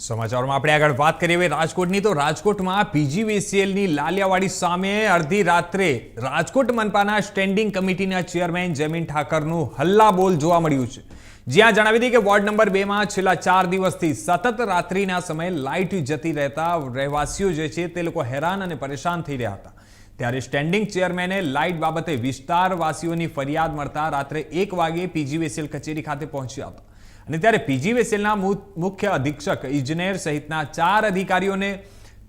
સમાચારોમાં આપણે આગળ વાત કરીએ રાજકોટની, તો રાજકોટમાં પીજીવીસીએલની લાલિયાવાડી સામે અડધી રાત્રે રાજકોટ મનપાના સ્ટેન્ડિંગ કમિટીના ચેરમેન જમીન ઠાકરનું હલ્લાબોલ જોવા મળ્યું છે. જ્યાં જણાવી દઈએ કે વોર્ડ નંબર બેમાં છેલ્લા ચાર દિવસથી સતત રાત્રિના સમયે લાઇટ જતી રહેતા રહેવાસીઓ જે છે તે લોકો હેરાન અને પરેશાન થઈ રહ્યા હતા. ત્યારે સ્ટેન્ડિંગ ચેરમેને લાઇટ બાબતે વિસ્તારવાસીઓની ફરિયાદ મળતા રાત્રે એક વાગે પીજીવીસીએલ કચેરી ખાતે પહોંચ્યા હતા. અને ત્યારે પીજીવીસીએલના મુખ્ય અધિક્ષક, ઇજનેર સહિતના ચાર અધિકારીઓને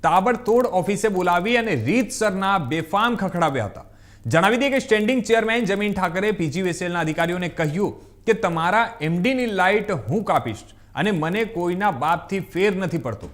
તાબડતોડ ઓફિસે બોલાવી અને રીતસરના બેફામ ખખડાવ્યા હતા. જણાવી દઈએ કે સ્ટેન્ડિંગ ચેરમેન જમીન ઠાકરે પીજીવીસીએલના અધિકારીઓને કહ્યું કે તમારા એમડીની લાઇટ હું કાપીશ અને મને કોઈના બાપથી ફેર નથી પડતો.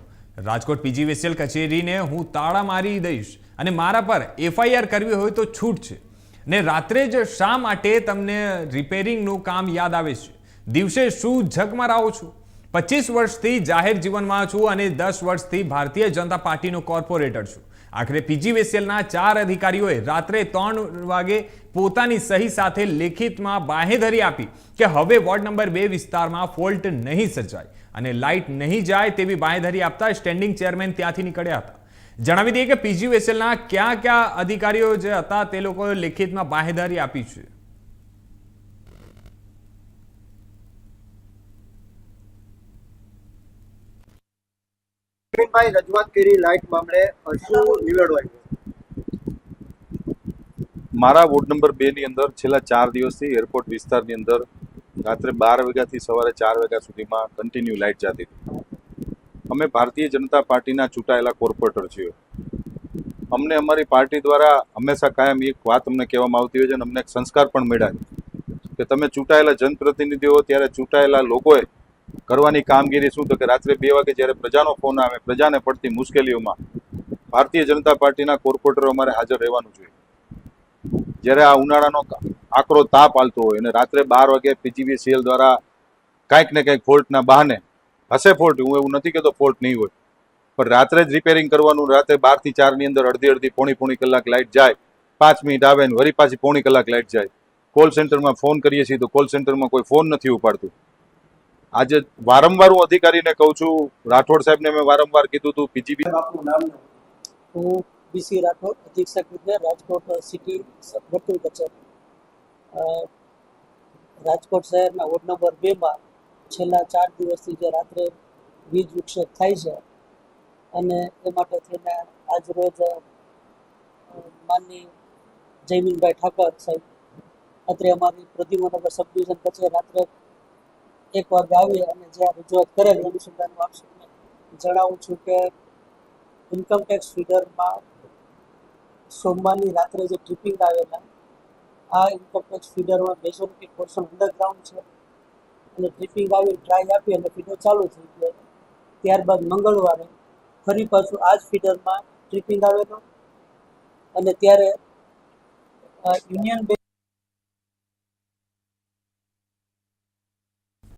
રાજકોટ પીજીવીસીએલ કચેરીને હું તાળા મારી દઈશ અને મારા પર એફઆઈઆર કરવી હોય તો છૂટ છે. ને રાત્રે જ શા માટે તમને રિપેરિંગનું કામ યાદ આવે છે? દિવસે શું જગમાં રહો છું? પચીસ વર્ષથી જાહેર જીવનમાં છું અને દસ વર્ષથી ભારતીય જનતા પાર્ટીનો કોર્પોરેટર છું. આખરે પીજીવીસીએલના ચાર અધિકારીઓએ રાત્રે ત્રણ વાગે પોતાની સહી સાથે લેખિતમાં બાહેધરી આપી કે હવે વોર્ડ નંબર બે વિસ્તારમાં ફોલ્ટ નહીં સર્જાય અને લાઇટ નહીં જાય તેવી બાહેધરી આપતા સ્ટેન્ડિંગ ચેરમેન ત્યાંથી નીકળ્યા હતા. જણાવી દઈએ કે પીજીવીસીએલના કયા કયા અધિકારીઓ જે હતા તે લોકોએ લેખિતમાં બાહેધરી આપી છે. નવીનભાઈ રજૂઆત કરી લાઇટ મામલે શું નિવેડવાયું મારા વોર્ડ નંબર બે ની અંદર છેલ્લા ચાર દિવસથી એરપોર્ટ વિસ્તારની અંદર રાત્રે બાર વાગ્યાથી સવારે ચાર વાગ્યા સુધીમાં કન્ટિન્યુ લાઇટ જતી અમે ભારતીય જનતા પાર્ટીના ચૂંટાયેલા કોર્પોરેટર છીએ. અમને અમારી પાર્ટી દ્વારા હંમેશા કાયમ એક વાત અમને કહેવામાં આવતી હોય છે અને અમને એક સંસ્કાર પણ મળ્યા કે તમે ચૂંટાયેલા જનપ્રતિનિધિઓ ત્યારે ચૂંટાયેલા લોકોએ કરવાની કામગીરી શું? તો કે રાત્રે બે વાગે જ્યારે પ્રજાનો ફોન આવે, પ્રજાને પડતી મુશ્કેલીઓમાં ભારતીય જનતા પાર્ટીના કોર્પોરેટરો અમારે હાજર રહેવાનું જોઈએ. જ્યારે આ ઉનાળાનો આકરો તાપ હાલતો હોય અને રાત્રે બાર વાગે પીજીવીસીએલ દ્વારા કાંઈક ને કાંઈક ફોલ્ટના બહાને હશે ફોલ્ટ, હું એવું નથી કહેતો ફોલ્ટ નહીં હોય. પણ રાત્રે જ રિપેરિંગ કરવાનું, રાત્રે બારથી ચારની અંદર અડધી અડધી પોણી પોણી કલાક લાઇટ જાય, પાંચ મિનિટ આવે ને વળી પાછી પોણી કલાક લાઇટ જાય. કોલ સેન્ટરમાં ફોન કરીએ છીએ તો કોલ સેન્ટરમાં કોઈ ફોન નથી ઉપાડતું. આજે વારંવાર હું અધિકારીને કહું છું રાઠોડ સાહેબને મેં વારંવાર કીધું હતું પીજીબી આપનું નામ? હું બીસી રાઠોડ અધિક્ષક વિજ્ઞાન રાજકોટ સિટી વર્તુળ કચેરી. રાજકોટ શહેરના વોર્ડ નંબર બેમાં છેલ્લા ચાર દિવસથી જે રાત્રે વીજ વિક્ષેપ થાય છે અને એ માટે થઈને આજ રોજ અ, માનની જયમીનભાઈ ઠાકર સાહેબ અત્રે અમારી પ્રદ્યુમનગર સબ ડિવિઝન કચેરી રાત્રે એક વાર આવી અને જ્યાં રજૂઆત કરેલ અનુસંધાનમાં આપ સૌને જણાવું છું કે ઇન્કમ ટેક્સ ફીડરમાં સોમવારની રાત્રે જે ટ્રિપિંગ આવેલા, આ ઇન્કમ ટેક્સ ફીડરમાં મેજોરિટી પોર્શન અંડરગ્રાઉન્ડ છે અને ટ્રિપિંગ આવી ટ્રાય આપી અને ફીડર ચાલુ થઈ ગયો. ત્યારબાદ મંગળવારે ફરી પાછું આ જ ફીડરમાં ટ્રિપિંગ આવેલો અને ત્યારે યુનિયન બેંક